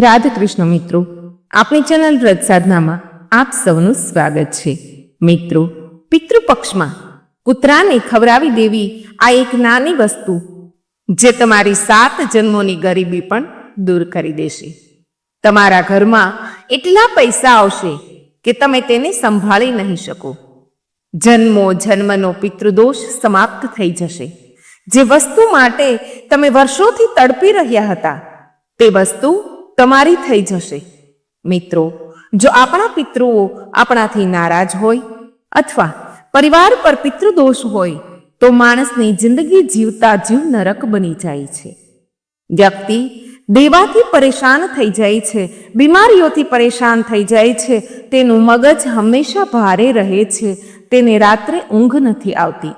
રાધે કૃષ્ણ મિત્રો, આપણી ચેનલ રજ સાધનામાં આપ સૌનું સ્વાગત છે. મિત્રો, પિતૃપક્ષમાં કૂતરાને ખવડાવી દેવી આ એક નાની વસ્તુ જે તમારી સાત જન્મોની ગરીબી પણ દૂર કરી દેશે. તમારા ઘરમાં એટલા પૈસા આવશે કે તમે તેને સંભાળી નહીં શકો. જન્મો જન્મનો પિતૃદોષ સમાપ્ત થઈ જશે. જે વસ્તુ માટે તમે વર્ષોથી તડપી રહ્યા હતા, તે વસ્તુ તમારી થઈ જશે. મિત્રો, જો આપણા પિતૃઓ આપણાથી નારાજ હોય અથવા પરિવાર પર પિતૃદોષ હોય, તો માણસની જિંદગી જીવતા જીવ નરક બની જાય છે. વ્યક્તિ દેવાથી પરેશાન થઈ જાય છે, બીમારીઓથી પરેશાન થઈ જાય છે, તેનું મગજ હંમેશા ભારે રહે છે, તેને રાત્રે ઊંઘ નથી આવતી.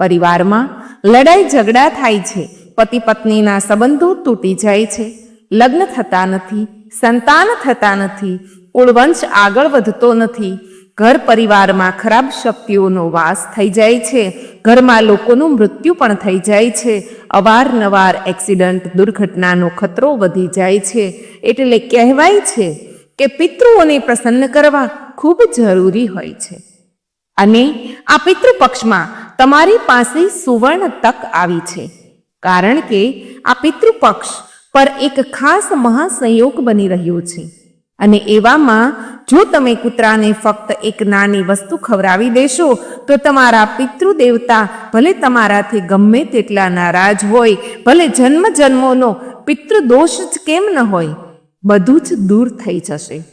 પરિવારમાં લડાઈ ઝઘડા થાય છે પતિ પત્નીના સંબંધો તૂટી જાય છે લગ્ન થતા નથી, સંતાન થતા નથી કુળવંશ આગળ વધતો નથી. ઘર પરિવારમાં ખરાબ શક્તિઓનો વાસ થઈ જાય છે. ઘરમાં લોકોનું મૃત્યુ પણ થઈ જાય છે. અવારનવાર એક્સિડન્ટ, દુર્ઘટનાનો ખતરો વધી જાય છે. એટલે કહેવાય છે કે પિતૃઓને પ્રસન્ન કરવા ખૂબ જરૂરી હોય છે. અને આ પિતૃપક્ષમાં તમારી પાસે સુવર્ણ તક આવી છે. કારણ કે આ પિતૃપક્ષ પર એક ખાસ મહાસંયોગ બની રહ્યો છે. અને એવામાં જો તમે કૂતરાને ફક્ત એક નાની વસ્તુ ખવડાવી દેશો, તો તમારા પિતૃદેવતા ભલે તમારાથી ગમે તેટલા નારાજ હોય, ભલે જન્મ જન્મોનો પિતૃદોષ જ કેમ ન હોય, બધું જ દૂર થઈ જશે.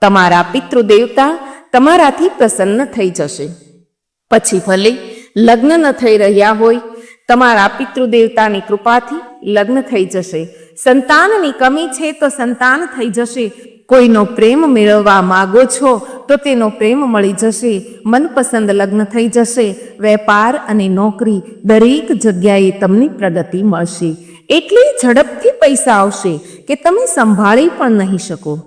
તમારા પિતૃદેવતા તમારાથી પ્રસન્ન થઈ જશે. પછી ભલે લગ્ન ન થઈ રહ્યા હોય તમારા પિતૃદેવતાની કૃપાથી લગ્ન થઈ જશે. સંતાનની કમી છે તો સંતાન થઈ જશે. કોઈનો પ્રેમ મેળવવા માગો છો તો તેનો પ્રેમ મળી જશે. મનપસંદ લગ્ન થઈ જશે. વેપાર અને નોકરી દરેક જગ્યાએ તમને પ્રગતિ મળશે. એટલી ઝડપથી પૈસા આવશે કે તમે સંભાળી પણ નહીં શકો.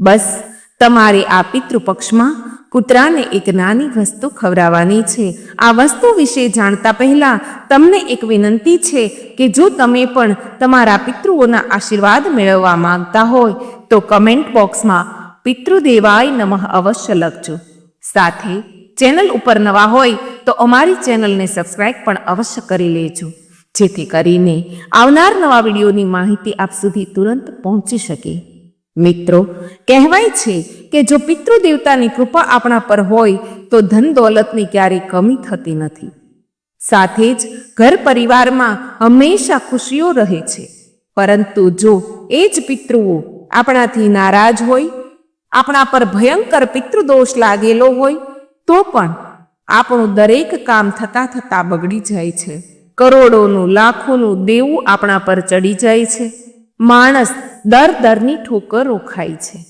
બસ, તમારે આ પિતૃપક્ષમાં કૂતરાને એક નાની વસ્તુ ખવડાવવાની છે. આ વસ્તુ વિશે જાણતા પહેલા તમને એક વિનંતી છે કે જો તમે પણ તમારા પિતૃઓના આશીર્વાદ મેળવવા માંગતા હોય, તો કમેન્ટ બોક્સમાં પિતૃદેવાય નમઃ અવશ્ય લખજો. સાથે ચેનલ ઉપર નવા હોય, તો અમારી ચેનલને સબસ્ક્રાઇબ પણ અવશ્ય કરી લેજો. જેથી કરીને આવનાર નવા વિડીયોની માહિતી આપ સુધી તુરંત પહોંચી શકે. મિત્રો, કહેવાય છે કે જો પિતૃદેવતાની કૃપા આપણા પર હોય, તો ધન દોલતની ક્યારેય કમી થતી નથી. સાથે જ ઘર પરિવારમાં હંમેશા ખુશીઓ રહે છે. પરંતુ જો એ જ પિતૃઓ આપણાથી નારાજ હોય, આપણા પર ભયંકર પિતૃદોષ લાગેલો હોય, તો પણ આપણું દરેક કામ થતાં થતાં બગડી જાય છે. કરોડોનું, લાખોનું દેવું આપણા પર ચડી જાય છે. માણસ દર દરની ઠોકર રોખાય છે.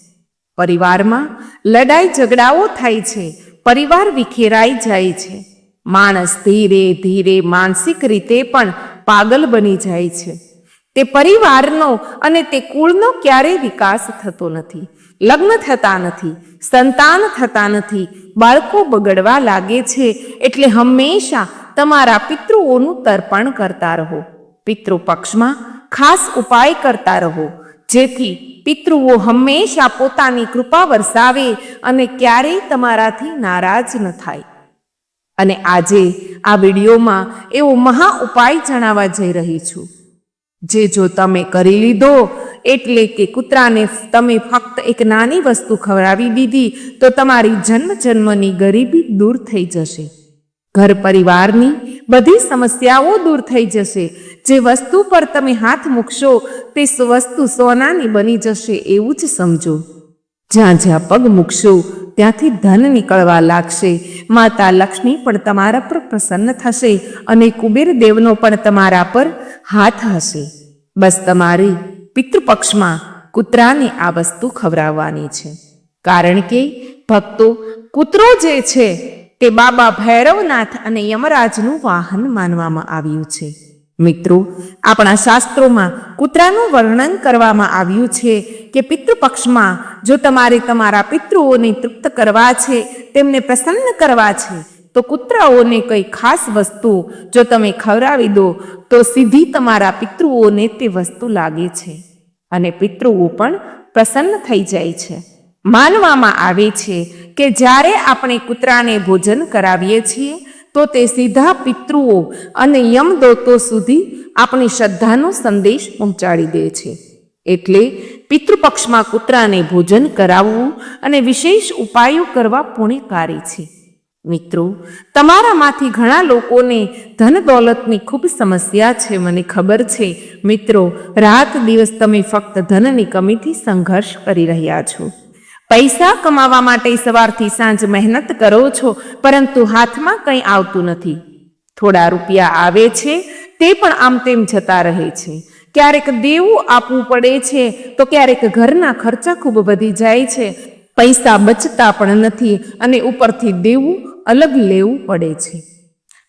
પરિવારમાં લડાઈ ઝઘડાઓ થાય છે. પરિવાર વિખેરાઈ જાય છે. માણસ ધીરે ધીરે માનસિક રીતે પણ પાગલ બની જાય છે. તે પરિવારનો અને તે કુળનો ક્યારેય વિકાસ થતો નથી. લગ્ન થતા નથી. સંતાન થતા નથી. બાળકો બગડવા લાગે છે એટલે હંમેશા તમારા પિતૃઓનું તર્પણ કરતા રહો. પિતૃપક્ષમાં ખાસ ઉપાય કરતા રહો. જેથી પિતૃઓ હંમેશા પોતાની કૃપા વરસાવે અને ક્યારેય તમારાથી નારાજ ન થાય. અને આજે આ વિડીયોમાં એવો મહા ઉપાય જણાવવા જઈ રહી છું. જે જો તમે કરી લીધો, એટલે કે કૂતરાને તમે ફક્ત એક નાની વસ્તુ ખવડાવી દીધી, તો તમારી જન્મ જન્મની ગરીબી દૂર થઈ જશે. ઘર પરિવારની બધી સમસ્યાઓ દૂર થઈ જશે. જે વસ્તુ પર તમે હાથ મૂકશો, તે વસ્તુ સોનાની બની જશે એવું જ સમજો. જ્યાં જ્યાં પગ મૂકશો, ત્યાંથી ધન નીકળવા લાગશે. માતા લક્ષ્મી પણ તમારા પર પ્રસન્ન થશે અને કુબેર દેવનો પણ તમારા પર હાથ હશે. બસ તમારે પિતૃપક્ષમાં કૂતરાને આ વસ્તુ ખવડાવવાની છે. કારણ કે ભક્તો કૂતરો જે છે તે બાબા ભૈરવનાથ અને યમરાજનું વાહન માનવામાં આવ્યું છે. મિત્રો, આપણા શાસ્ત્રોમાં કૂતરાનું વર્ણન કરવામાં આવ્યું છે કે પિતૃપક્ષમાં જો તમારે તમારા પિતૃઓને તૃપ્ત કરવા છે, તેમને પ્રસન્ન કરવા છે, તો કૂતરાઓને કંઈ ખાસ વસ્તુ જો તમે ખવડાવી દો, તો સીધી તમારા પિતૃઓને તે વસ્તુ લાગે છે. અને પિતૃઓ પણ પ્રસન્ન થઈ જાય છે. માનવામાં આવે છે કે જ્યારે આપણે કૂતરાને ભોજન કરાવીએ છીએ, તો તે સીધા પિતૃઓ અને યમદોતો સુધી આપણી શ્રદ્ધાનો સંદેશ પહોંચાડી દે છે. એટલે પિતૃપક્ષમાં કૂતરાને ભોજન કરાવવું અને વિશેષ ઉપાયો કરવા પુણ્યકારી છે. મિત્રો, તમારામાંથી ઘણા લોકોને ધન દોલતની ખૂબ સમસ્યા છે, મને ખબર છે. મિત્રો, રાત દિવસ તમે ફક્ત ધનની કમીથી સંઘર્ષ કરી રહ્યા છો. પૈસા કમાવા માટે સવારથી સાંજ મહેનત કરો છો, પરંતુ હાથમાં કંઈ આવતું નથી. થોડા રૂપિયા આવે છે, તે પણ આમ તેમ જતા રહે છે. ક્યારેક દેવું આપવું પડે છે, તો ક્યારેક ઘરના ખર્ચા ખૂબ વધી જાય છે. પૈસા બચતા પણ નથી અને ઉપરથી દેવું અલગ લેવું પડે છે.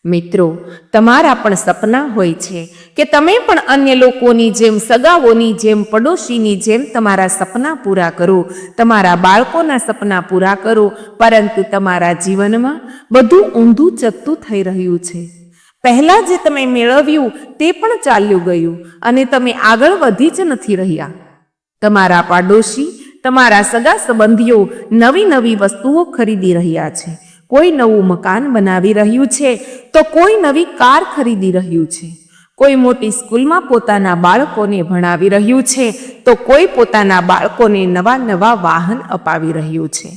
મિત્રો, તમારા પણ સપના હોય છે કે તમે પણ અન્ય લોકોની જેમ, સગાઓની જેમ, પડોશીની જેમ તમારા સપના પૂરા કરો. તમારા બાળકોના સપના પૂરા કરો, પરંતુ તમારા જીવનમાં બધું ઊંધું ચત્તું થઈ રહ્યું છે. પહેલાં જે તમે મેળવ્યું તે પણ ચાલ્યું ગયું અને તમે આગળ વધી જ નથી રહ્યા. તમારા પાડોશી, તમારા સગા સંબંધીઓ નવી નવી વસ્તુઓ ખરીદી રહ્યા છે. કોઈ નવું મકાન બનાવી રહ્યું છે, તો કોઈ નવી કાર ખરીદી રહ્યું છે. કોઈ મોટી સ્કૂલમાં પોતાના બાળકોને ભણાવી રહ્યું છે, તો કોઈ પોતાના બાળકોને નવા નવા વાહન અપાવી રહ્યું છે.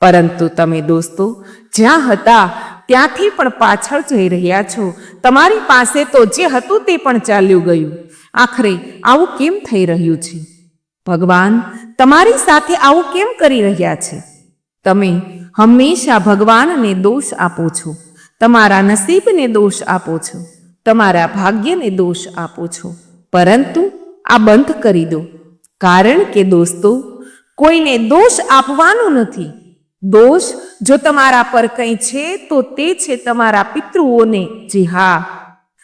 પરંતુ તમે દોસ્તો, જ્યાં હતા, ત્યાંથી પણ પાછળ જઈ રહ્યા છો. તમારી પાસે તો જે હતું તે પણ ચાલ્યું ગયું. આખરે આવું કેમ થઈ રહ્યું છે? ભગવાન, તમારી સાથે આવું કેમ કરી રહ્યા છે? તમે હંમેશા ભગવાનને દોષ આપો છો. તમારા નસીબને દોષ આપો છો. તમારા ભાગ્યને દોષ આપો છો. પરંતુ આ બંધ કરી દો. કારણ કે દોસ્તો, કોઈને દોષ આપવાનો નથી. દોષ જો તમારા પર કંઈ છે, તો તે છે તમારા પિતૃઓને. જી હા.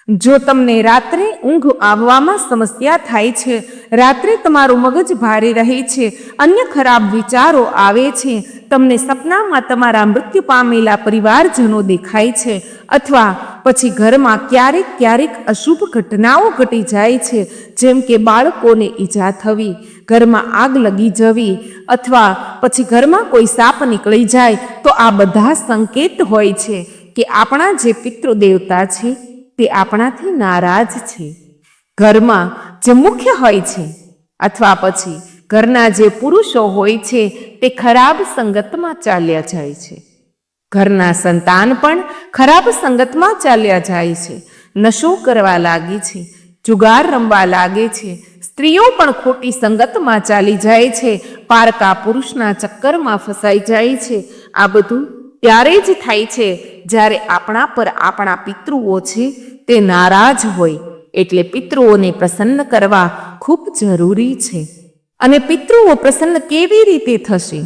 જો તમને રાત્રે ઊંઘ આવવામાં સમસ્યા થાય છે, રાત્રે તમારું મગજ ભારે રહે છે, અન્ય ખરાબ વિચારો આવે છે, તમને સપનામાં તમારા મૃત્યુ પામેલા પરિવારજનો દેખાય છે, અથવા પછી ઘરમાં ક્યારેક ક્યારેક અશુભ ઘટનાઓ ઘટી જાય છે, જેમ કે બાળકોને ઈજા થવી, ઘરમાં આગ લગી જવી, અથવા પછી ઘરમાં કોઈ સાપ નીકળી જાય, તો આ બધા સંકેત હોય છે કે આપણા જે પિતૃ દેવતા છે તે આપણાથી નારાજ છે. ઘરમાં જે મુખ્ય હોય છે અથવા પછી ઘરના જે પુરુષો હોય છે તે ખરાબ સંગતમાં ચાલ્યા જાય છે. ઘરના સંતાન પણ ખરાબ સંગતમાં ચાલ્યા જાય છે. નશો કરવા લાગે છે, જુગાર રમવા લાગે છે, સ્ત્રીઓ પણ ખોટી સંગતમાં ચાલી જાય છે, પારકા પુરુષના ચક્કરમાં ફસાઈ જાય છે. આ બધું ત્યારે જ થાય છે, જ્યારે આપણા પર આપણા પિતૃઓ છે, તે નારાજ હોય. એટલે પિતૃઓને પ્રસન્ન કરવા ખૂબ જરૂરી છે. અને પિતૃઓ પ્રસન્ન કેવી રીતે થશે?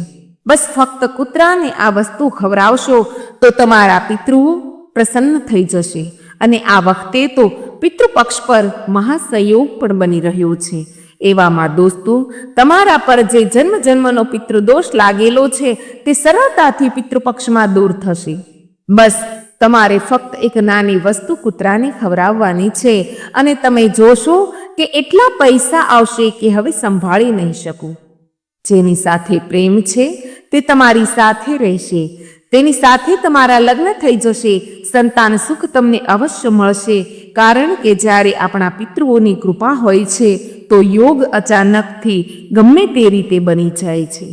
બસ ફક્ત કૂતરાને આ વસ્તુ ખવડાવશો, તો તમારા પિતૃઓ પ્રસન્ન થઈ જશે. અને આ વખતે તો પિતૃપક્ષ પર મહાસંયોગ પણ બની રહ્યો છે. એવામાં દોસ્તો, તમારા પર જે જન્મ જન્મનો પિતૃદોષ લાગેલો છે, તે સરળતાથી પિતૃપક્ષમાં દૂર થશે. બસ, તમારે ફક્ત એક નાની વસ્તુ કૂતરાને ખવડાવવાની છે અને તમે જોશો કે એટલા પૈસા આવશે કે હવે સંભાળી નહીં શકું. જેની સાથે પ્રેમ છે, તે તમારી સાથે રહેશે. તેની સાથે તમારા લગ્ન થઈ જશે, સંતાન સુખ તમને અવશ્ય મળશે, કારણ કે જ્યારે આપણા પિતૃઓની કૃપા હોય છે તો યોગ અચાનકથી ગમે તે રીતે બની જાય છે.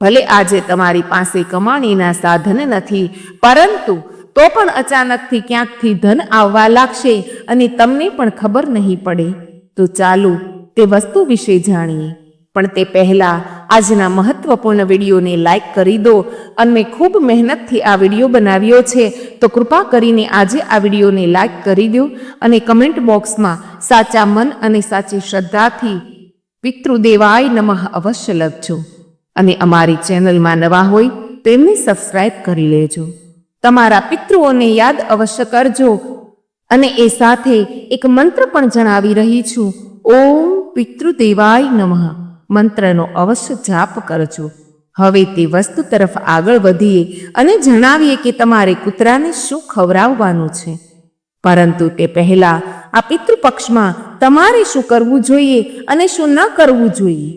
ભલે આજે તમારી પાસે કમાણીના સાધન નથી, પરંતુ તો પણ અચાનકથી ક્યાંકથી ધન આવવા લાગશે અને તમને પણ ખબર નહીં પડે. તો ચાલો તે વસ્તુ વિશે જાણીએ. પણ તે પહેલાં આજના મહત્વપૂર્ણ વિડીયોને લાઇક કરી દો અને ખૂબ મહેનતથી આ વીડિયો બનાવ્યો છે. તો કૃપા કરીને આજે આ વિડીયોને લાઇક કરી દો અને કમેન્ટ બોક્સમાં સાચા મન અને સાચી શ્રદ્ધાથી પિતૃદેવાય નમઃ અવશ્ય લખજો. અને અમારી ચેનલમાં નવા હોય તેમને સબસ્ક્રાઇબ કરી લેજો. તમારા પિતૃઓને યાદ અવશ્ય કરજો. અને એ સાથે એક મંત્ર પણ જણાવી રહી છું. ઓમ પિતૃદેવાય નમઃ. મંત્રનો અવશ્ય જાપ કરજો હવે તે વસ્તુ તરફ આગળ વધીએ અને જણાવીએ કે તમારે કૂતરાને શું ખવડાવવાનું છે. પરંતુ તે પહેલા આ પિતૃપક્ષમાં તમારે શું કરવું જોઈએ અને શું ન કરવું જોઈએ?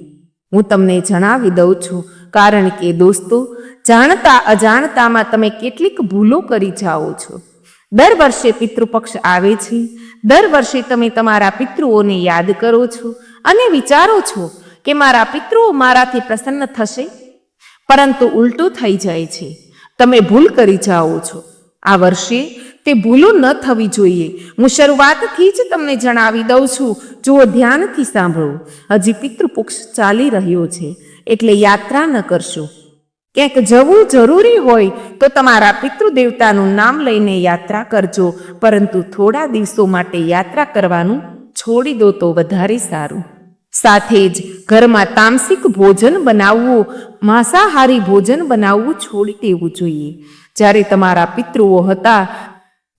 હું તમને જણાવી દઉં છું, કારણ કે દોસ્તો, જાણતા અજાણતામાં તમે કેટલીક ભૂલો કરી જાઓ છો. દર વર્ષે પિતૃપક્ષ આવે છે, દર વર્ષે તમે તમારા પિતૃઓને યાદ કરો છો અને વિચારો છો કે મારા પિતૃઓ મારાથી પ્રસન્ન થશે? પરંતુ ઉલટું થઈ જાય છે. તમે ભૂલ કરી જાઓ છો. આ વર્ષે તે ભૂલો ન થવી જોઈએ. હું શરૂઆતથી જ તમને જણાવી દઉં છું. જુઓ, ધ્યાનથી સાંભળો. હજી પિતૃપક્ષ ચાલી રહ્યો છે. એટલે યાત્રા ન કરશો. ક્યાંક જવું જરૂરી હોય તો તમારા પિતૃદેવતાનું નામ લઈને યાત્રા કરજો. પરંતુ થોડા દિવસો માટે યાત્રા કરવાનું છોડી દો તો વધારે સારું. સાથે જ ઘરમાં તામસિક ભોજન બનાવવું, માંસાહારી ભોજન બનાવવું છોડી દેવું જોઈએ. જ્યારે તમારા પિતૃઓ હતા,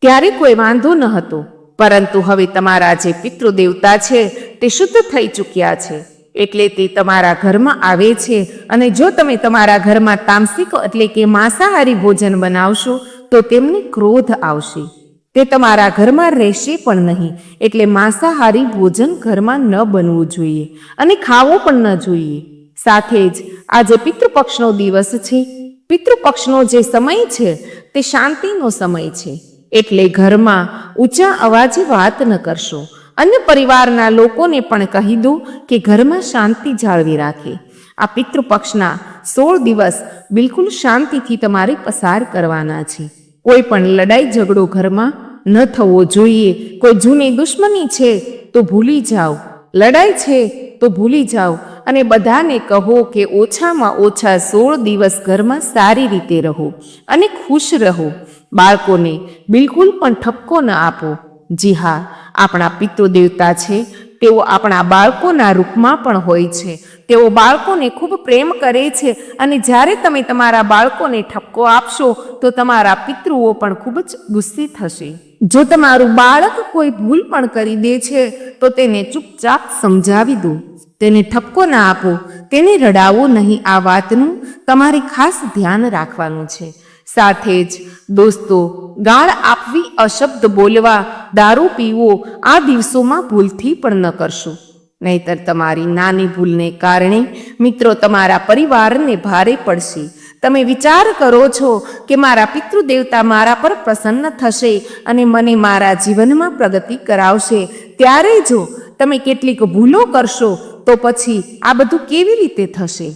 ત્યારે કોઈ વાંધો ન હતો. પરંતુ હવે તમારા જે પિતૃદેવતા છે, તે શુદ્ધ થઈ ચૂક્યા છે. એટલે તે તમારા ઘરમાં આવે છે અને જો તમે તમારા ઘરમાં તામસિક એટલે કે માંસાહારી ભોજન બનાવશો, તો તેમને ક્રોધ આવશે. તે તમારા ઘરમાં રહેશે પણ નહીં, એટલે માંસાહારી ભોજન ઘરમાં ન બનવું જોઈએ અને ખાવું પણ ન જોઈએ. સાથે જ આજે પિતૃપક્ષનો દિવસ છે. પિતૃપક્ષનો જે સમય છે તે શાંતિનો સમય છે. એટલે ઘરમાં ઊંચા અવાજે વાત ન કરશો. અન્ય પરિવારના લોકોને પણ કહી દો કે ઘરમાં શાંતિ જાળવી રાખે. આ પિતૃપક્ષના સોળ દિવસ બિલકુલ શાંતિથી તમારે પસાર કરવાના છે. કોઈ પણ લડાઈ ઝઘડો ઘરમાં ન થવો જોઈએ. કોઈ જૂની દુશ્મની છે તો ભૂલી જાઓ. લડાઈ છે તો ભૂલી જાઓ. અને બધાને કહો કે ઓછામાં ઓછા સોળ દિવસ ઘરમાં સારી રીતે રહો અને ખુશ રહો. બાળકોને બિલકુલ પણ ઠપકો ન આપો. જી હા, આપણા પિતૃદેવતા છે તેઓ આપણા બાળકોના રૂપમાં પણ હોય છે. તેઓ બાળકોને ખૂબ પ્રેમ કરે છે અને જ્યારે તમે તમારા બાળકોને ઠપકો આપશો, તો તમારા પિતૃઓ પણ ખૂબ જ ગુસ્સે થશે. જો તમારું બાળક કોઈ ભૂલ પણ કરી દે છે, તો તેને ચૂપચાપ સમજાવી દો. તેને ઠપકો ના આપો. તેને રડાવો નહીં. આ વાતનું તમારે ખાસ ધ્યાન રાખવાનું છે. સાથે જ, દોસ્તો, ગાળ આપવી અશબ્દ બોલવા દારૂ પીવો આ દિવસોમાં ભૂલથી પણ ન કરશો. નહીતર તમારી નાની ભૂલને કારણે મિત્રો તમારા પરિવારને ભારે પડશે. તમે વિચાર કરો છો કે મારા પિતૃદેવતા મારા પર પ્રસન્ન થશે અને મને મારા જીવનમાં પ્રગતિ કરાવશે. ત્યારે જો તમે કેટલીક ભૂલો કરશો તો પછી આ બધું કેવી રીતે થશે?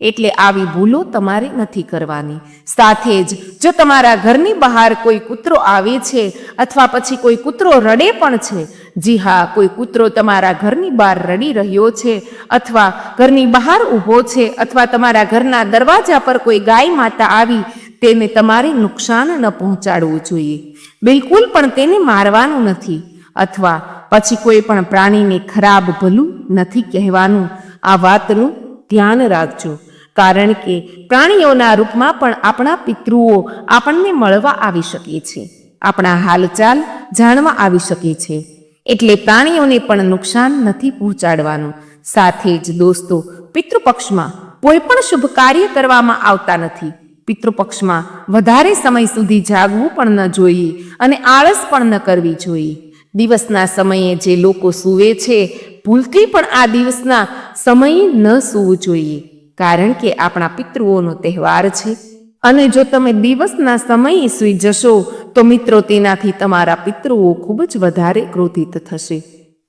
એટલે આવી ભૂલો તમારે નથી કરવાની. સાથે જ જો તમારા ઘરની બહાર કોઈ કૂતરો આવે છે અથવા પછી કોઈ કૂતરો રડે પણ છે, જી હા, કોઈ કૂતરો તમારા ઘરની બહાર રડી રહ્યો છે અથવા ઘરની બહાર ઊભો છે અથવા તમારા ઘરના દરવાજા પર કોઈ ગાય માતા આવી, તેને તમારે નુકસાન ન પહોંચાડવું જોઈએ. બિલકુલ પણ તેને મારવાનું નથી અથવા પછી કોઈ પણ પ્રાણીને ખરાબ ભલું નથી કહેવાનું. આ વાતનું ધ્યાન રાખજો. કારણ કે પ્રાણીઓના રૂપમાં પણ આપણા પિતૃઓ આપણને મળવા આવી શકે છે. આપણા હાલચાલ જાણવા આવી શકે છે. એટલે પ્રાણીઓને પણ નુકસાન નથી પહોંચાડવાનું. સાથે જ દોસ્તો, પિતૃપક્ષમાં કોઈ પણ શુભ કાર્ય કરવામાં આવતા નથી. પિતૃપક્ષમાં વધારે સમય સુધી જાગવું પણ ન જોઈએ અને આળસ પણ ન કરવી જોઈએ. દિવસના સમયે જે લોકો સૂવે છે, ભૂલથી પણ આ દિવસના સમયે ન સૂવું જોઈએ. કારણ કે આપણા પિતૃઓનો તહેવાર છે. અને જો તમે દિવસના સમયે સૂઈ જશો, તો મિત્રો, તેનાથી તમારા પિતૃઓ ખૂબ જ વધારે ક્રોધિત થશે.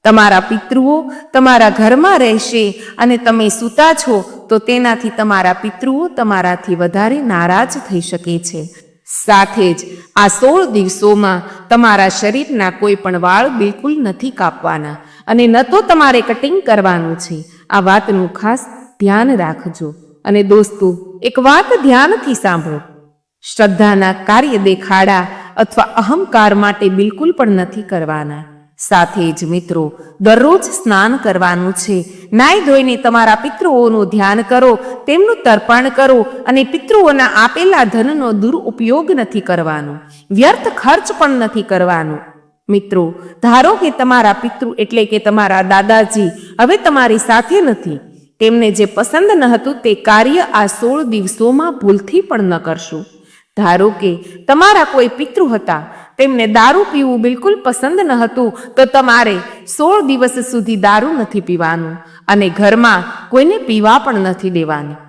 તમારા પિતૃઓ તમારા ઘરમાં રહેશે અને તમે સૂતા છો, તો તેનાથી તમારા પિતૃઓ તમારાથી વધારે નારાજ થઈ શકે છે. સાથે જ આ સોળ દિવસોમાં તમારા શરીરના કોઈ પણ વાળ બિલકુલ નથી કાપવાના અને ન તો તમારે કટિંગ કરવાનું છે. આ વાતનું ખાસ ધ્યાન રાખજો. અને દોસ્તો, એક વાત ધ્યાનથી સાંભળો. શ્રદ્ધાના કાર્ય દેખાડા અથવા અહંકાર માટે બિલકુલ પણ નથી કરવાના. સાથે જ મિત્રો, દરરોજ સ્નાન કરવાનું છે. નાઈ ધોઈને તમારા પિતૃઓનું ધ્યાન કરો, તેમનું તર્પણ કરો અને પિતૃઓના આપેલા ધનનો દુરુપયોગ નથી કરવાનો. વ્યર્થ ખર્ચ પણ નથી કરવાનો. મિત્રો, ધારો કે તમારા પિતૃ એટલે કે તમારા દાદાજી હવે તમારી સાથે નથી. તેમને જે પસંદ ન હતું તે કાર્ય આ સોળ દિવસોમાં ભૂલથી પણ ન કરશો. ધારો કે તમારા કોઈ પિતૃ હતા તેમને દારૂ પીવું બિલકુલ પસંદ ન હતું, તો તમારે સોળ દિવસ સુધી દારૂ નથી પીવાનું અને ઘરમાં કોઈને પીવા પણ નથી દેવાની.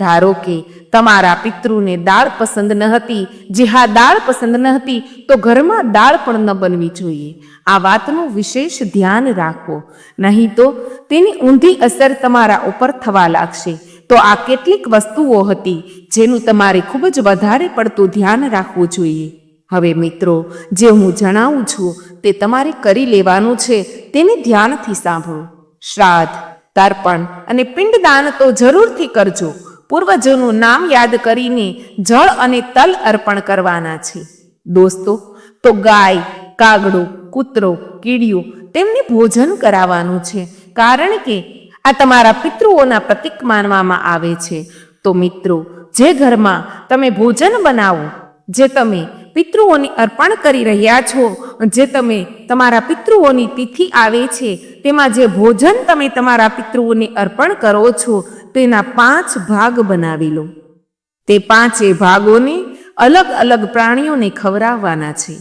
ધારો કે તમારા પિતૃને દાળ પસંદ ન હતી, જે હા દાળ પસંદ ન હતી, તો ઘરમાં દાળ પણ ન બનવી જોઈએ. આ વાતનું વિશેષ ધ્યાન રાખો. નહીં તો તેની ઊંધી અસર તમારા ઉપર થવા લાગશે. તો આ કેટલીક વસ્તુઓ હતી, જેનું તમારે ખૂબ જ વધારે પડતું ધ્યાન રાખવું જોઈએ. હવે મિત્રો, જે હું જણાવું છું તે તમારે કરી લેવાનું છે, તેને ધ્યાનથી સાંભળો. શ્રાદ્ધ, તર્પણ અને પિંડદાન તો જરૂરથી કરજો. પૂર્વજોનું નામ યાદ કરીને જળ અને તલ અર્પણ કરવાના છે. દોસ્તો, તો ગાય, કાગડો, કૂતરો, કીડીઓ તેમને ભોજન કરાવવાનું છે, કારણ કે આ તમારા પિતૃઓના પ્રતિક માનવામાં આવે છે. તો મિત્રો, જે ઘરમાં તમે ભોજન બનાવો, જે તમે પિતૃઓની અર્પણ કરી રહ્યા છો. જે તમે તમારા પિતૃઓની તિથિ આવે છે, તેમાં જે ભોજન તમે તમારા પિતૃઓને અર્પણ કરો છો, તેના પાંચ ભાગ બનાવી લો. તે પાંચે ભાગોને અલગ અલગ પ્રાણીઓને ખવડાવવાના છે.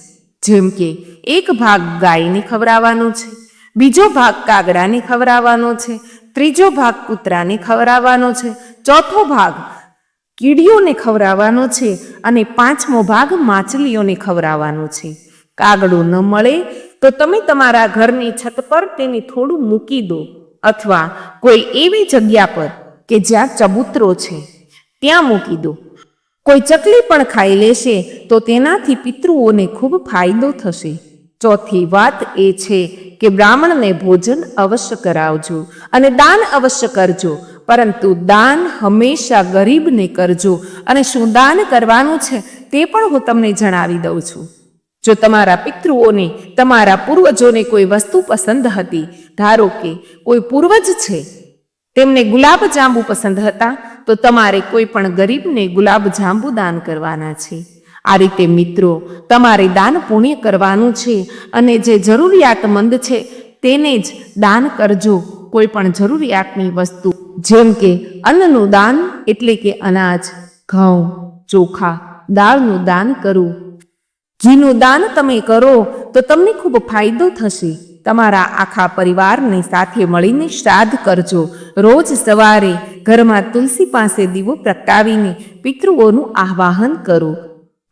જેમ કે, એક ભાગ ગાયને ખવડાવવાનો છે, બીજો ભાગ કાગડાને ખવડાવવાનો છે, ત્રીજો ભાગ કૂતરાને ખવડાવવાનો છે, ચોથો ભાગ કીડીઓને ખવડાવવાનો છે અને પાંચમો ભાગ માછલીઓને ખવડાવવાનો છે. કાગડું ન મળે તો તમે તમારા ઘરની છત પર તેને થોડું મૂકી દો અથવા કોઈ એવી જગ્યા પર કે જ્યાં ચબૂતરો છે, ત્યાં મૂકી દો. કોઈ ચકલી પણ ખાઈ લેશે તો તેનાથી પિતૃઓને ખૂબ ફાયદો થશે. ચોથી વાત એ છે કે બ્રાહ્મણને ભોજન અવશ્ય કરાવજો અને દાન અવશ્ય કરજો. પરંતુ દાન હંમેશા ગરીબને કરજો અને શું દાન કરવાનું છે તે પણ હું તમને જણાવી દઉં છું. જો તમારા પિતૃઓને, તમારા પૂર્વજોને કોઈ વસ્તુ પસંદ હતી, ધારો કે કોઈ પૂર્વજ છે, તેમને ગુલાબ જાંબુ પસંદ હતા, તો તમારે કોઈ પણ ગરીબને ગુલાબ જાંબુ દાન કરવાના છે. આ રીતે મિત્રો, તમારે દાન પુણ્ય કરવાનું છે અને જે જરૂરિયાતમંદ છે, તેને જ દાન કરજો. કોઈ પણ જરૂરિયાતની વસ્તુ જેમ કે અન્નનું દાન એટલે કે અનાજ, ઘઉં, ચોખા, દાળનું દાન કરવું. ઘીનું દાન તમે કરો તો તમને ખૂબ ફાયદો થશે. તમારા આખા પરિવારને સાથે મળીને શ્રાદ્ધ કરજો. રોજ સવારે ઘરમાં તુલસી પાસે દીવો પ્રગટાવીને પિતૃઓનું આવાહન કરો.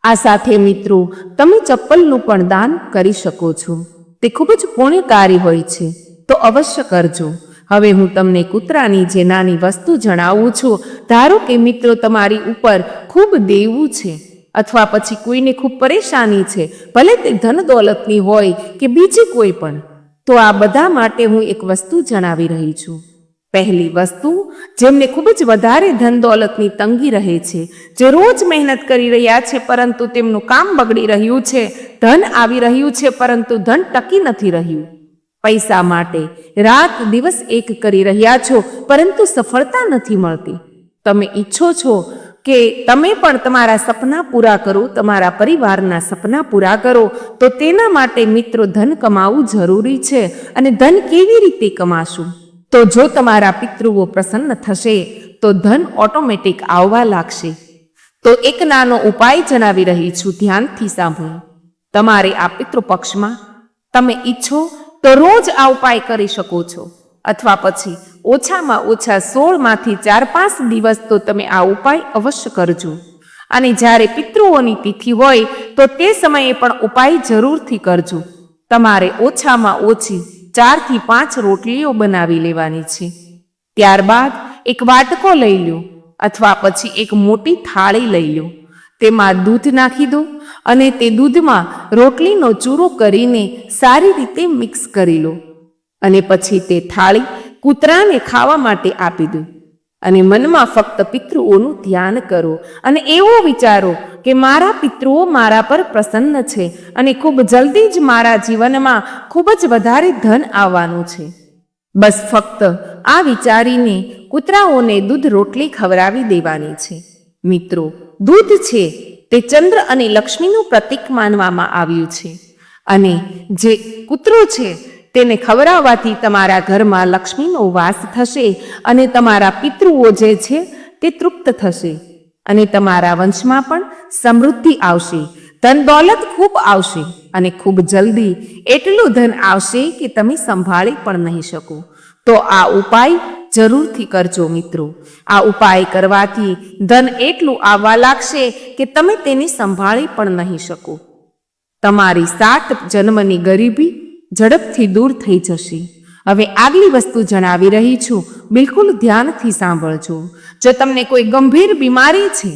આ સાથે મિત્રો, તમે ચપ્પલનું પણ દાન કરી શકો છો. તે ખૂબ જ પુણ્યકારી હોય છે. તો અવશ્ય કરજો. હવે હું તમને કૂતરાની જે નાની વસ્તુ જણાવું છું, ધારો કે મિત્રો તમારી ઉપર ખૂબ દેવું છે, અથવા પછી કોઈને ખૂબ પરેશાની છે, ભલે તે ધન દોલતની હોય કે બીજી કોઈ પણ, તો આ બધા માટે હું એક વસ્તુ જણાવી રહી છું. પહેલી વસ્તુ, જેમને ખૂબ જ વધારે ધન દોલતની તંગી રહે છે, જે રોજ મહેનત કરી રહ્યા છે પરંતુ તેમનું કામ બગડી રહ્યું છે, ધન આવી રહ્યું છે પરંતુ ધન ટકી નથી રહ્યું. પૈસા માટે રાત દિવસ એક કરી રહ્યા છો, પરંતુ સફળતા નથી મળતી. તમે ઈચ્છો છો કે તમે પણ તમારા સપના પૂરા કરો, તમારા પરિવારના સપના પૂરા કરો, તો તેના માટે મિત્રો ધન કમાવું જરૂરી છે અને ધન કેવી રીતે કમાશું? તો જો તમારા પિતૃઓ પ્રસન્ન થશે, તો ધન ઓટોમેટિક આવવા લાગશે. તો એક નાનો ઉપાય જણાવી રહી છું, ધ્યાનથી સાંભળો. તમારે આ પિતૃપક્ષમાં તમે ઈચ્છો તો રોજ આ ઉપાય કરી શકો છો. અથવા પછી ઓછામાં ઓછા સોળમાંથી ચાર પાંચ દિવસ તો તમે આ ઉપાય અવશ્ય કરજો. અને જ્યારે પિતૃઓની તિથિ હોય, તો તે સમયે પણ ઉપાય જરૂરથી કરજો. તમારે ઓછામાં ઓછી ચારથી પાંચ રોટલીઓ બનાવી લેવાની છે. ત્યારબાદ એક વાટકો લઈ લો, અથવા પછી એક મોટી થાળી લઈ લો. તેમાં દૂધ નાખી દો અને તે દૂધમાં રોટલીનો ચૂરો કરીને સારી રીતે મિક્સ કરી લો. અને પછી તે થાળી કૂતરાને ખાવા માટે આપી દો. અને મનમાં ફક્ત પિતૃઓનું ધ્યાન કરો અને એવો વિચારો કે મારા પિતૃઓ મારા પર પ્રસન્ન છે અને ખૂબ જલ્દી જ મારા જીવનમાં ખૂબ જ વધારે ધન આવવાનું છે. બસ ફક્ત આ વિચારીને કૂતરાઓને દૂધ રોટલી ખવડાવી દેવાની છે. મિત્રો, દૂધ છે તે ચંદ્ર અને લક્ષ્મીનું પ્રતીક માનવામાં આવ્યું છે. અને જે કૂતરો છે તેને ખવડાવવાથી તમારા ઘરમાં લક્ષ્મીનો વાસ થશે અને તમારા પિતૃઓ જે છે તે તૃપ્ત થશે અને તમારા વંશમાં પણ સમૃદ્ધિ આવશે. ધન દોલત ખૂબ આવશે અને ખૂબ જલ્દી એટલું ધન આવશે કે તમે સંભાળી પણ નહીં શકો. તો આ ઉપાય જરૂરથી કરજો મિત્રો. આ ઉપાય કરવાથી ધન એટલું આવવા લાગશે કે તમે તેને સંભાળી પણ નહીં શકો. તમારી સાત જન્મની ગરીબી ઝડપથી દૂર થઈ જશે. હવે આગલી વસ્તુ જણાવી રહી છું. બિલકુલ ધ્યાનથી સાંભળજો. જો તમને કોઈ ગંભીર બીમારી છે,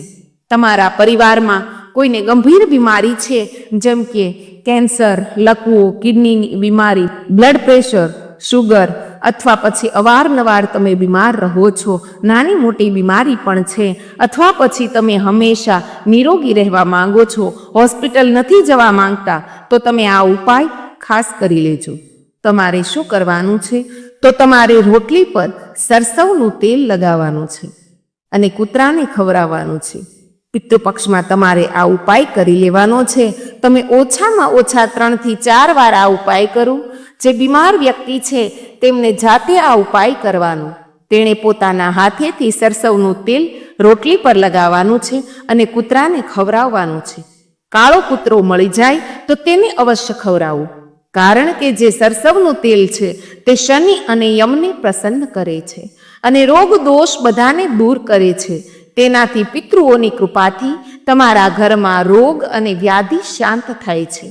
તમારા પરિવારમાં કોઈને ગંભીર બીમારી છે, જેમ કે કેન્સર, લકવો, કિડનીની બીમારી, બ્લડ પ્રેશર શુગર અથવા પછી અવારનવાર તમે બીમાર રહો છો, નાની મોટી બીમારી પણ છે, અથવા પછી તમે હંમેશા નિરોગી રહેવા માંગો છો, હોસ્પિટલ નથી જવા માંગતા, તો તમે આ ઉપાય ખાસ કરી લેજો. તમારે શું કરવાનું છે? તો તમારે રોટલી પર સરસવનું તેલ લગાવવાનું છે અને કૂતરાને ખવડાવવાનું છે. પિતૃપક્ષમાં તમારે આ ઉપાય કરી લેવાનો છે. તમે ઓછામાં ઓછા ત્રણથી ચાર વાર આ ઉપાય કરો. જે બીમાર વ્યક્તિ છે, તેમને જાતે આ ઉપાય કરવાનો. તેણે પોતાના હાથેથી સરસવનું તેલ રોટલી પર લગાવવાનું છે અને કૂતરાને ખવડાવવાનું છે. કાળો કૂતરો મળી જાય તો તેને અવશ્ય ખવડાવવું કારણ કે જે સરસવનું તેલ છે, તે શનિ અને યમને પ્રસન્ન કરે છે અને રોગ દોષ બધાને દૂર કરે છે. તેનાથી પિતૃઓની કૃપાથી તમારા ઘરમાં રોગ અને વ્યાધિ શાંત થાય છે.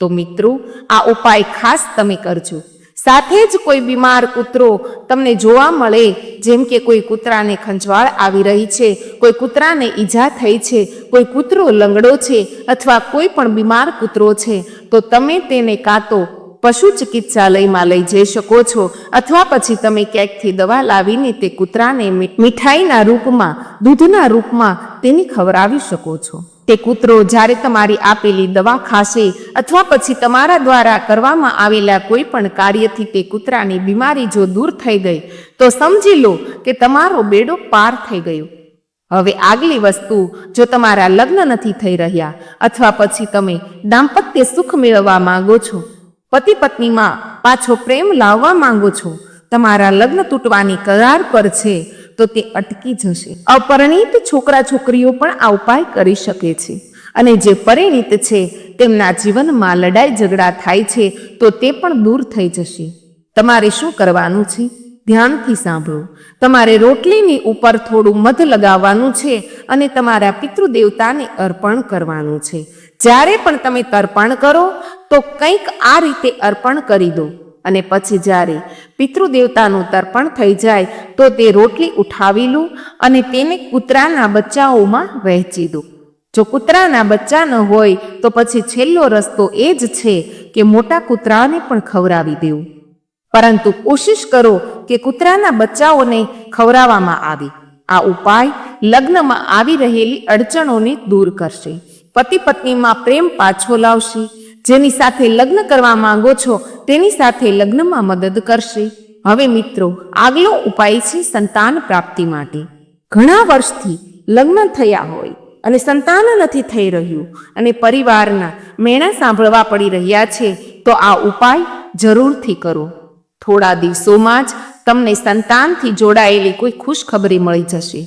તો મિત્રો, આ ઉપાય ખાસ તમે કરજો. સાથે જ કોઈ બીમાર કૂતરો તમને જોવા મળે, જેમ કે કોઈ કૂતરાને ખંજવાળ આવી રહી છે, કોઈ કૂતરાને ઈજા થઈ છે, કોઈ કૂતરો લંગડો છે અથવા કોઈ પણ બીમાર કૂતરો છે, તો તમે તેને કાં તો પશુ ચિકિત્સાલયમાં લઈ જઈ શકો છો અથવા પછી તમે ક્યાંકથી દવા લાવીને તે કૂતરાને મીઠાઈના રૂપમાં, દૂધના રૂપમાં તેને ખવડાવી શકો છો. તે કૂતરો જ્યારે તમારી આપેલી દવા ખાશે અથવા પછી તમારા દ્વારા કરવામાં આવેલા કોઈ પણ કાર્યથી તે કૂતરાની બીમારી જો દૂર થઈ ગઈ, તો સમજી લો કે તમારો બેડો પાર થઈ ગયો. હવે આગલી વસ્તુ, જો તમારા લગ્ન નથી થઈ રહ્યા અથવા પછી તમે દાંપત્ય સુખ મેળવવા માંગો છો પતિ પત્નીમાં પાછો પ્રેમ લાવવા માંગો છો, તમારા લગ્ન તૂટવાની કરાર પર છે તો તે અટકી જશે. અપરિણિત છોકરા છોકરીઓ પણ આ ઉપાય કરી શકે છે. અને જે પરિણિત છે, તેમના જીવનમાં લડાઈ ઝઘડા થાય છે, તો તે પણ દૂર થઈ જશે. તમારે શું કરવાનું છે? ધ્યાનથી સાંભળો. તમારે રોટલીની ઉપર થોડું મધ લગાવવાનું છે અને તમારા પિતૃદેવતાને અર્પણ કરવાનું છે. જ્યારે પણ તમે તર્પણ કરો, તો કંઈક આ રીતે અર્પણ કરી દો. અને પછી જ્યારે પિતૃદેવતાનું તર્પણ થઈ જાય તો તે રોટલી ઉઠાવી લું અને તેને કૂતરાના બચ્ચાઓમાં વહેંચી દો. જો કૂતરાના બચ્ચા ન હોય તો પછી છેલ્લો રસ્તો એ જ છે કે મોટા કૂતરાને પણ ખવડાવી દેવું. પરંતુ કોશિશ કરો કે કૂતરાના બચ્ચાઓને ખવડાવવામાં આવે. આ ઉપાય લગ્નમાં આવી રહેલી અડચણોને દૂર કરશે. પતિ પત્નીમાં પ્રેમ પાછો લાવશે. જેની સાથે લગ્ન કરવા માંગો છો, તેની સાથે લગ્નમાં મદદ કરશે. હવે મિત્રો, આગલો ઉપાય છે સંતાન પ્રાપ્તિ માટે. ઘણા વર્ષથી લગ્ન થયા હોય અને સંતાન નથી થઈ રહ્યું અને પરિવારના મેણા સાંભળવા પડી રહ્યા છે, તો આ ઉપાય જરૂરથી કરો. થોડા દિવસોમાં જ તમને સંતાનથી જોડાયેલી કોઈ ખુશખબરી મળી જશે.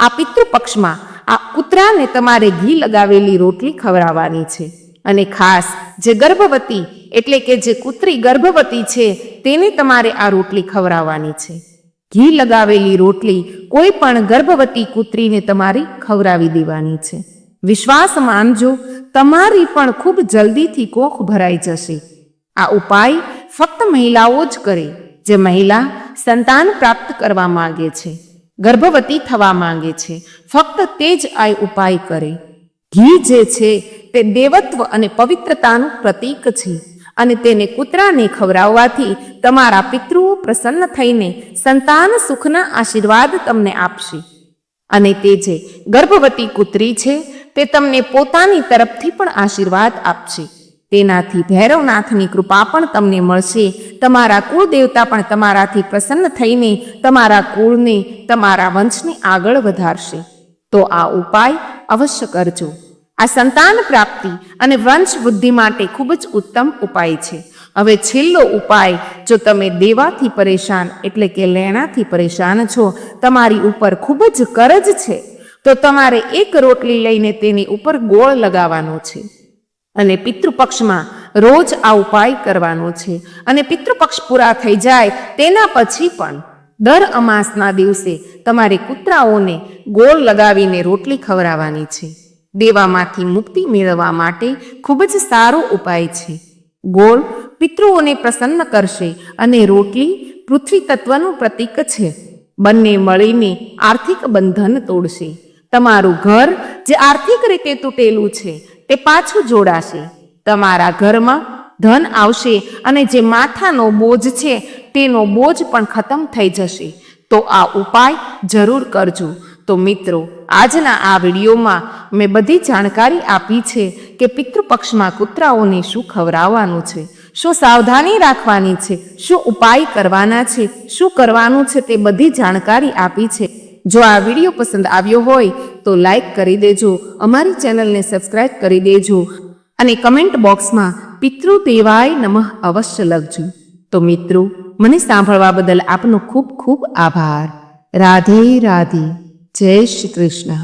આ પિતૃપક્ષમાં આ કૂતરાને તમારે ઘી લગાવેલી રોટલી ખવડાવવાની છે. અને ખાસ જે ગર્ભવતી એટલે કે જે કૂતરી ગર્ભવતી છે, તેને તમારે આ રોટલી ખવડાવવાની છે. ઘી લગાવેલી રોટલી કોઈ પણ ગર્ભવતી કૂતરીને તમારી ખવડાવી દેવાની છે. વિશ્વાસ માનજો, તમારી પણ ખૂબ જલ્દીથી કોખ ભરાઈ જશે. આ ઉપાય ફક્ત મહિલાઓ જ કરે, જે મહિલા સંતાન પ્રાપ્ત કરવા માંગે છે, ગર્ભવતી થવા માંગે છે. ફક્ત તે જ આ ઉપાય કરે. ઘી જે છે તે દેવત્વ અને પવિત્રતાનું પ્રતીક છે. અને તેને કૂતરાને ખવડાવવાથી તમારા પિતૃઓ પ્રસન્ન થઈને સંતાન સુખના આશીર્વાદ તમને આપશે. અને તે જે ગર્ભવતી કૂતરી છે, તે તમને પોતાની તરફથી પણ આશીર્વાદ આપશે. તેનાથી ભૈરવનાથની કૃપા પણ તમને મળશે. તમારા કુળદેવતા પણ તમારાથી પ્રસન્ન થઈને તમારા કુળને, તમારા વંશને આગળ વધારશે. તો આ ઉપાય અવશ્ય કરજો. આ સંતાન પ્રાપ્તિ અને વંશ વૃદ્ધિ માટે ખૂબ જ ઉત્તમ ઉપાય છે. હવે છેલ્લો ઉપાય, જો તમે દેવાથી પરેશાન, એટલે કે લેણાથી પરેશાન છો, તમારી ઉપર ખૂબ જ કરજ છે, તો તમારે એક રોટલી લઈને તેની ઉપર ગોળ લગાવવાનો છે. અને પિતૃપક્ષમાં રોજ આ ઉપાય કરવાનો છે. અને પિતૃપક્ષ પૂરા થઈ જાય તેના પછી પણ દર અમાસના દિવસે તમારે કૂતરાઓને ગોળ લગાવીને રોટલી ખવડાવવાની છે. દેવામાંથી મુક્તિ મેળવવા માટે ખૂબ જ સારો ઉપાય છે. ગોળ પિતૃઓને પ્રસન્ન કરશે અને રોટલી પૃથ્વી તત્વનું પ્રતીક છે. બંને મળીને આર્થિક બંધન તોડશે. તમારું ઘર જે આર્થિક રીતે તૂટેલું છે તે પાછું જોડાશે. તમારા ઘરમાં ધન આવશે અને જે માથાનો બોજ છે તેનો બોજ પણ ખતમ થઈ જશે. તો આ ઉપાય જરૂર કરજો. તો મિત્રો આજના આ વિડીયોમાં મેં બધી જાણકારી આપી છે કે પિતૃપક્ષમાં કૂતરાઓને શું ખવડાવવાનું છે, શું સાવધાની રાખવાની છે, શું ઉપાય કરવાના છે, શું કરવાનું છે તે બધી જાણકારી આપી છે. જો આ વીડિયો પસંદ આવ્યો હોય તો લાઈક કરી દેજો, અમારી ચેનલને સબસ્ક્રાઈબ કરી દેજો અને કમેન્ટ બોક્સમાં પિતૃ દેવાય નમઃ અવશ્ય લખજો. તો મિત્રો, મને સાંભળવા બદલ આપનો ખૂબ ખૂબ આભાર. રાધે રાધે. જય શ્રી કૃષ્ણ